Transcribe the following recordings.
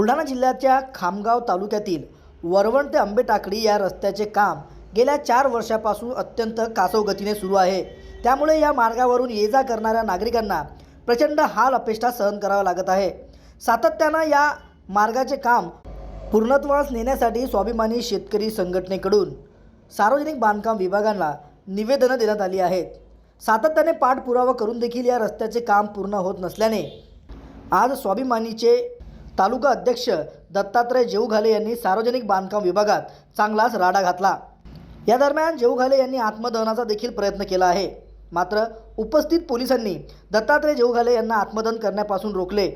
बुलढाणा जिल्ह्याच्या खामगाव तालुक्यातील वरवण ते आंबेटाकडी या रस्त्याचे काम गेल्या चार वर्षापासून अत्यंत कासव गतीने सुरू आहे. त्यामुळे या मार्गावरून ये जा करणाऱ्या नागरिकांना प्रचंड हाल अपेष्टा सहन करावा लागत आहे. सातत्यानं या मार्गाचे काम पूर्णत्वास नेण्यासाठी स्वाभिमानी शेतकरी संघटनेकडून सार्वजनिक बांधकाम विभागांना निवेदनं देण्यात आली आहेत. सातत्याने पाठपुरावा करून देखील या रस्त्याचे काम पूर्ण होत नसल्याने आज स्वाभिमानीचे तालुका अध्यक्ष दत्तात्रय जेऊघाले यांनी सार्वजनिक बांधकाम विभागात चांगलाच राडा घातला. या दरम्यान जेऊघाले यांनी आत्मदहनाचा देखील प्रयत्न केला आहे. मात्र उपस्थित पोलिसांनी दत्तात्रय जेऊघाले यांना आत्मदहन करण्यापासून रोखले.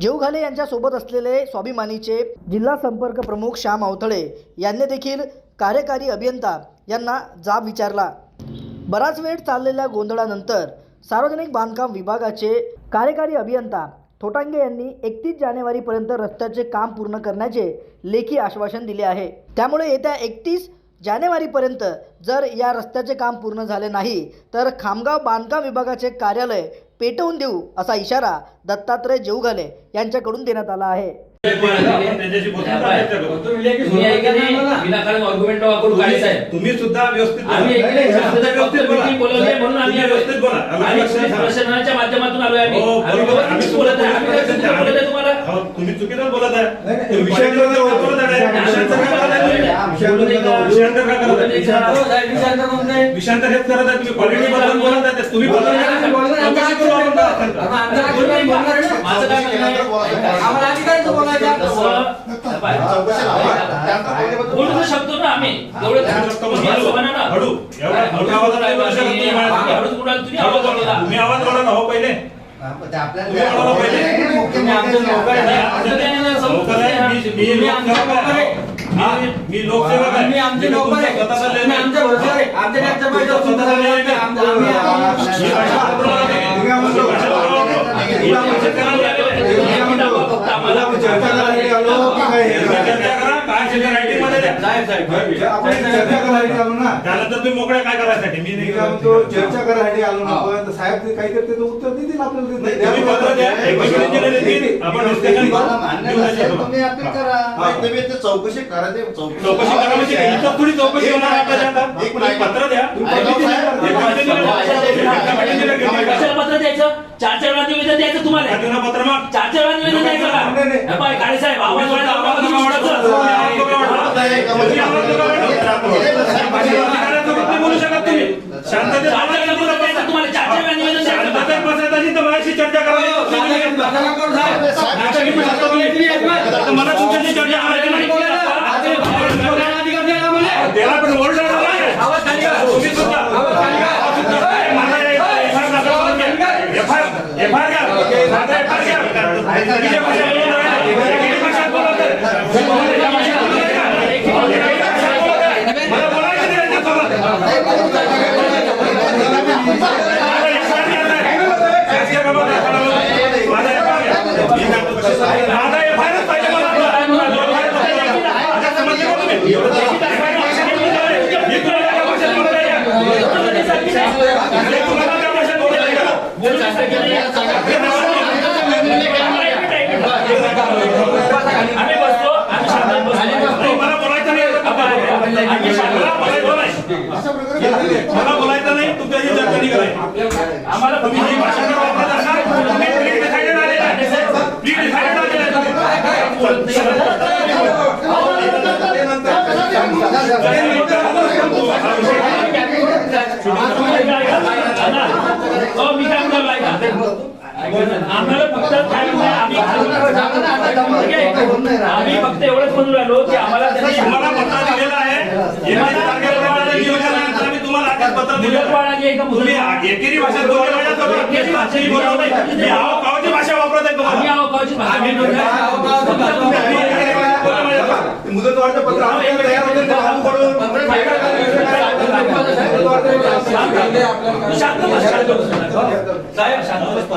जेऊघाले यांच्यासोबत असलेले स्वाभिमानीचे जिल्हा संपर्क प्रमुख श्याम अवथळे यांनी देखील कार्यकारी अभियंता यांना जाब विचारला. बराच वेळ चाललेल्या गोंधळानंतर सार्वजनिक बांधकाम विभागाचे कार्यकारी अभियंता थोटांगे यांनी एकतीस जानेवारीपर्यंत रस्त्याचे काम पूर्ण करण्याचे लेखी आश्वासन दिले आहे. त्यामुळे येत्या एकतीस जानेवारीपर्यंत जर या रस्त्याचे काम पूर्ण झाले नाही तर खामगाव बांधकाम विभागाचे कार्यालय पेटवून देऊ असा इशारा दत्तात्रय जेऊघाले यांच्याकडून देण्यात आला आहे. तुम्ही आहे की नाही विनाकारण आर्ग्युमेंट वापरून काढायचं आहे. तुम्ही सुद्धा व्यवस्थित म्हणून आम्ही. व्यवस्थित बोला. प्रशासनाच्या माध्यमातून आलोय आम्ही. हो, बोलत आहे तुम्हाला. हो, तुम्ही चुकीचं बोलत आहे. हेच करत आहे तुम्ही. पॉलिटिक्सबद्दल बोलत आहे तुम्ही बोलत आहे. चौकशी करू आपण आता. बोलू नये का? माझं काय म्हणणं आहे? आम्हाला अधिकारच बोलायचं. तसं- बोलू तर शकतो ना आम्ही एवढं हळू. एवढा मोठ्या आवाजात नाही बोलू शकत तुम्ही माझ्यासमोर. हळूच बोलाल, तुम्ही आवाज वाढवला. तुम्ही आवाज वाढवा ना हो पहिले तुम्ही वाढवा पहिले तुम्ही आमचे नौकर आहे. नौकर आहे. मी- मी आमचे. मी- मी लोकसेवक आहे आम्ही आमचे मी नौकर आहे. तुम्ही आमच्या भरोश्यावर आहे. आमच्या पैशावर तुमचा स्वतःचा निर्णय आम्ही- आम्ही- मी भाषा वापरणार नाही. तुम्ही आम्हाला- मी भाषा वापरणार नाही. मी भाषा करायला लागले. तुम्ही दाखवा फक्त आम्हाला. आपण चर्चा करायला आलो की काय हे? तुम्ही चर्चा करा काय असेल रायटिंगमध्ये द्या. साहेब, साहेब. आपण चर्चा करायला आलो ना. त्यानंतर तुम्ही मोकळे काय करायसाठी? मी मी नाही काय म्हणतो चर्चा करायला आलो ना आपण. तर साहेब ते उत्तर देतील आपल्याला ते. नाही, तुम्ही पत्र द्या. एक्झिक्युटिव्ह इंजिनियर येतील आपण डिस्कशन करू मला मान्य देऊ नसेल, त्याच्यावर. तुम्ही अपील करा. नाही, तुम्ही ते चौकशी करा ते. चौकशी चौकशी करा. म्हणजे काय? इथं थोडी चौकशी होणार आहे आपल्या आता. एक तुम्ही पत्र द्या. तुम्ही पत्र. एका व्यक्तीने घेतली का? कशाला पत्र द्यायचं चार चार वेळा निवेदन द्यायचं तुम्हाला काय देणार पत्र मग चार चार वेळा निवेदन द्यायचं का नाही, नाही. हे पाय, काळे साहेब आवाज वाढला, आवाज आवाज कमी वाढला. वाढवायचा. तुम्ही आवाज नका वाढवू. माझ्या अधिकाऱ्यासोबत नाही बोलू शकत तुम्ही शांततेत चार चार वेळा पत्र द्यायचं तुम्हाला चार चार वेळा निवेदन द्यायचं का? शांततेत बसायचं असेल तर माझ्याशी चर्चा हो, करावी साहेब, बसा नका करू, साहेब. नाटक मी करतो तुम्ही. आता मला तुमच्याशी चर्चा करायची नाही. त्याला पण ओरडा खाली करा. तुम्ही सुद्धा आवाज खाली करा. माझा एफआयआर दाखल करून घ्या. एफआयआर एफआयआर घ्या. माझा एफआयआर घ्या. चुकीच्या भाषेत बोलू नका. चुकीच्या भाषेत बोलू नका. चुकीच्या भाषेत बोलू नका. मला बोलायचं नाही यांच्यासोबत. माझा एफआयआर घ्या. शासकीय बाबा दाखल करून. माझा एफआयआर घ्या. माझा एफआयआरच पाहिजे मला. एफआयआर पाहिजे. आता समजले का तुम्ही? मी तुला त्या भाषेत बोलत आहे. मी तुला त्या भाषेत बोलत आहे का? बोलू शकता की नाही? आम्ही बसतो आम्ही शांत बसतो नाही, मला बोलायचं नाही आम्ही शांत मला बोलायचं नाही. मला बोलायचं नाही तुमच्याशी चर्चा नाही करायची आम्हाला तुम्ही ही भाषा जर वापरत असाल तुम्ही pre-decided आलेले आहे. Pre-decided आलेले आहे हो मी काय म्हणतो ऐका आम्हाला फक्त आम्ही फक्त एवढंच म्हणून राहिलो की आम्हाला तुम्हाला पत्र आहे आम्ही तुम्हाला आदेश पत्र दिलेलं मुदत आहे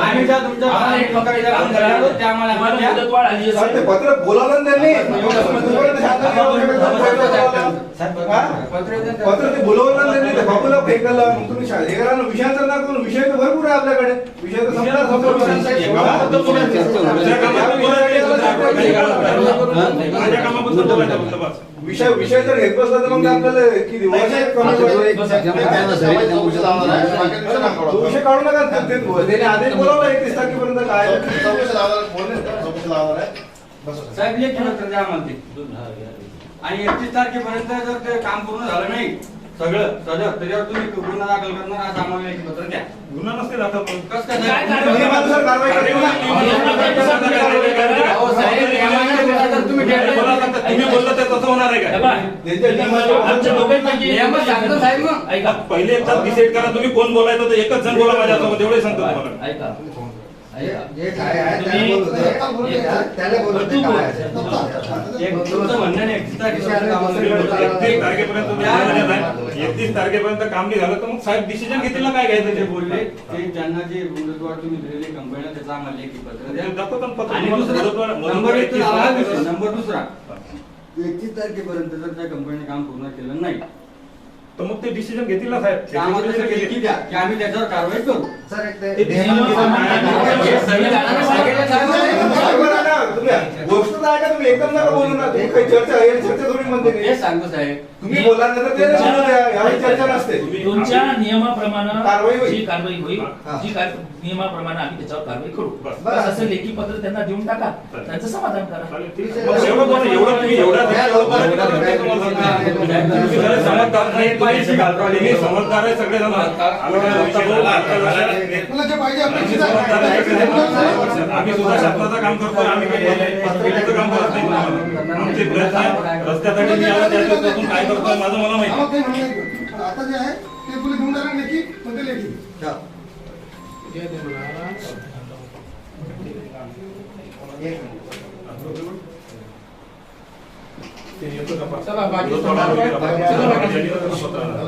आम्ही ज्या तुमच्या आम्हाला एक फक्त एक काम करा. त्या आम्हाला तुम्हाला द्या. मुदतवाढ आली साहेब, ते असेल. पत्र बोलावलं ना त्यांनी. तोपर्यंत शांत नाही राहू शकत. हा? पत्र ते बोलवलं ना त्यांनी. ते फेकलं मग तुम्ही शा- हे करा ना. विषयाचं ना करून. विषय तर भरपूर आहे आपल्याकडे. विषय तर संपला बोलायचं. बस. विषय विषय जर घेत बसला तर मग आपल्याला किती विषय काढू नका त्याने आदेश बोलावला एकतीस तारखेपर्यंत काय साहेब लेखी आम्हाला ते आणि एकतीस तारखेपर्यंत जर ते काम पूर्ण झालं नाही सगळं सगळं त्याच्यावर तुम्ही गुन्हा दाखल करणार आज आम्हाला लेखी पत्र द्या गुन्हा नसते दाखल पण. कसं काय काय साहेब? कारवाई? नियमानुसार कारवाई करायची ना. अहो, साहेब, नियमानुसार जर तुम्ही तुम्ही बोला तर तुम्ही बोललं तर तसं होणार आहे का? बघा, त्यांच्या नियमाच्या- आमच्या दोघांपैकी नियम सांगतो साहेब मग. ऐका. पहिले एकदा डिसाईड करा तुम्ही कोण बोलायचं तर एकच जण बोला माझ्यासोबत एवढे सांगतो तुम्हाला. ऐका. जे काय आहे त्याला बोलू दे. त्याला बोलू दे काय आहे. एक तुमचं म्हणणं नाही एकतीस तारखेपर्यंत. एकतीस तारखेपर्यंत तुम्ही बोलले नाही. एकतीस तारखेपर्यंत काम नाही झालं तर मग साहेब डिसिजन घेतील ना काय घ्यायचं ते बोलले ते ज्यांना जे मुदतवाढ तुम्ही दिलेली कंपन्या त्याचा आम्हाला लेखी पत्र द्या. दाखवतो ना पत्र. आणि दुसरा मुदतवाढ- नंबर एक तर आला नंबर दुसरा. एकतीस तारखेपर्यंत जर त्या कंपनीने काम पूर्ण केलं नाही तर मग ते डिसिजन घेतील ना साहेब आम्हाला लेखी. द्या की आम्ही त्याच्यावर कारवाई करू सर एक ते हे? तुम्ही गोष्ट तर ऐका तुम्ही एकदम नका बोलू ना तुम्ही काही चर्चा आहे चर्चा थोडी म्हणते मी. हेच सांगतो साहेब तुम्ही बोला नंतर ते नाही बोलू द्या यावेळी चर्चा नसते तुमच्या नियमाप्रमाणे कारवाई होईल. जी कारवाई होईल हा. जी कार- नियमाप्रमाणे आम्ही त्याच्यावर कारवाई करू बस. बस असं लेखी पत्र त्यांना देऊन टाका त्यांचं समाधान करा चालेल, ठीक आहे. मग एवढं एवढं तुम्ही तुम्ही समजदार जण. आम्ही समजदार आहे सगळे. आम्ही सुद्धा शासनाचं काम करतो आम्ही काम करत नाही. आमचे प्रयत्न आहे. रस्त्यासाठी मी आलो त्या दिवसापासून काय करतो माझं मला माहिती. आता जे आहे ते पुढे घेऊन जाणार लेखी पण ते लेखी ते येतो का पत्र? चला, बाकी- मुदतवाढ आली का? चला,